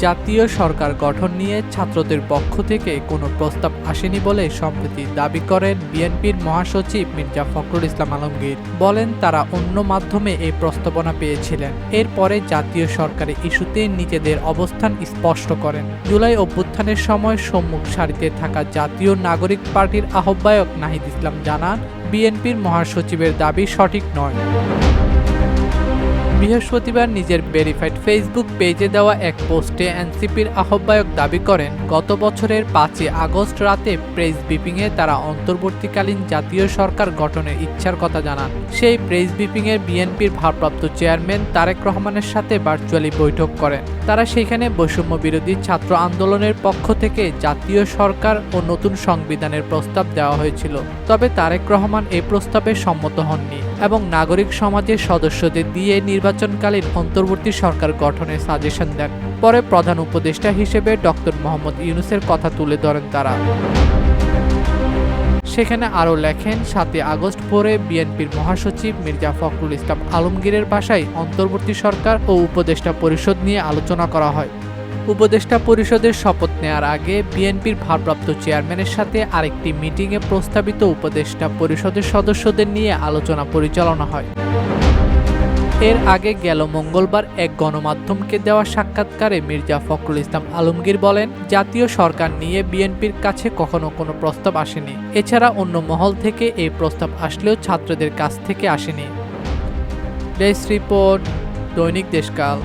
জাতীয় সরকার গঠন নিয়ে ছাত্রদের পক্ষ থেকে কোনো প্রস্তাব আসেনি বলে সম্প্রতি দাবি করেন বিএনপির মহাসচিব মির্জা ফখরুল ইসলাম আলমগীর। বলেন, তারা অন্য মাধ্যমে এই প্রস্তাবনা পেয়েছিলেন। এরপরে জাতীয় সরকারি ইস্যুতে নিজেদের অবস্থান স্পষ্ট করেন। জুলাই অভ্যুত্থানের সময় সম্মুখ সারিতে থাকা জাতীয় নাগরিক পার্টির আহ্বায়ক নাহিদ ইসলাম জানান, বিএনপির মহাসচিবের দাবি সঠিক নয়। বৃহস্পতিবার নিজের ভেরিফাইড ফেসবুক পেজে দেওয়া এক পোস্টে এনসিপির আহ্বায়ক দাবি করেন, গত বছরের পাঁচই আগস্ট রাতে প্রেস ব্রিফিংয়ে তারা অন্তর্বর্তীকালীন জাতীয় সরকার গঠনের ইচ্ছার কথা জানান। সেই প্রেস ব্রিফিংয়ে বিএনপির ভারপ্রাপ্ত চেয়ারম্যান তারেক রহমানের সাথে ভার্চুয়ালি বৈঠক করেন। তারা সেখানে বৈষম্য বিরোধী ছাত্র আন্দোলনের পক্ষ থেকে জাতীয় সরকার ও নতুন সংবিধানের প্রস্তাব দেওয়া হয়েছিল। তবে তারেক রহমান এই প্রস্তাবে সম্মত হননি এবং নাগরিক সমাজের সদস্যদের দিয়ে নির্বাচনকালীন অন্তর্বর্তী সরকার গঠনের সাজেশন দেন। পরে প্রধান উপদেষ্টা হিসেবে ডক্টর মোহাম্মদ ইউনুসের কথা তুলে ধরেন তারা। সেখানে আরও লেখেন, সাতই আগস্ট ভোরে বিএনপির মহাসচিব মির্জা ফখরুল ইসলাম আলমগীরের বাসায় অন্তর্বর্তী সরকার ও উপদেষ্টা পরিষদ নিয়ে আলোচনা করা হয়। উপদেষ্টা পরিষদের শপথ নেয়ার আগে বিএনপির ভারপ্রাপ্ত চেয়ারম্যানের সাথে আরেকটি মিটিংয়ে প্রস্তাবিত উপদেষ্টা পরিষদের সদস্যদের নিয়ে আলোচনা পরিচালনা হয়। এর আগে গেল মঙ্গলবার এক গণমাধ্যমকে দেওয়া সাক্ষাৎকারে মির্জা ফখরুল ইসলাম আলমগীর বলেন, জাতীয় সরকার নিয়ে বিএনপির কাছে কখনো কোনো প্রস্তাব আসেনি। এছাড়া অন্য মহল থেকে এই প্রস্তাব আসলেও ছাত্রদের কাছ থেকে আসেনি। ডেস্ক রিপোর্ট, দৈনিক দেশকাল।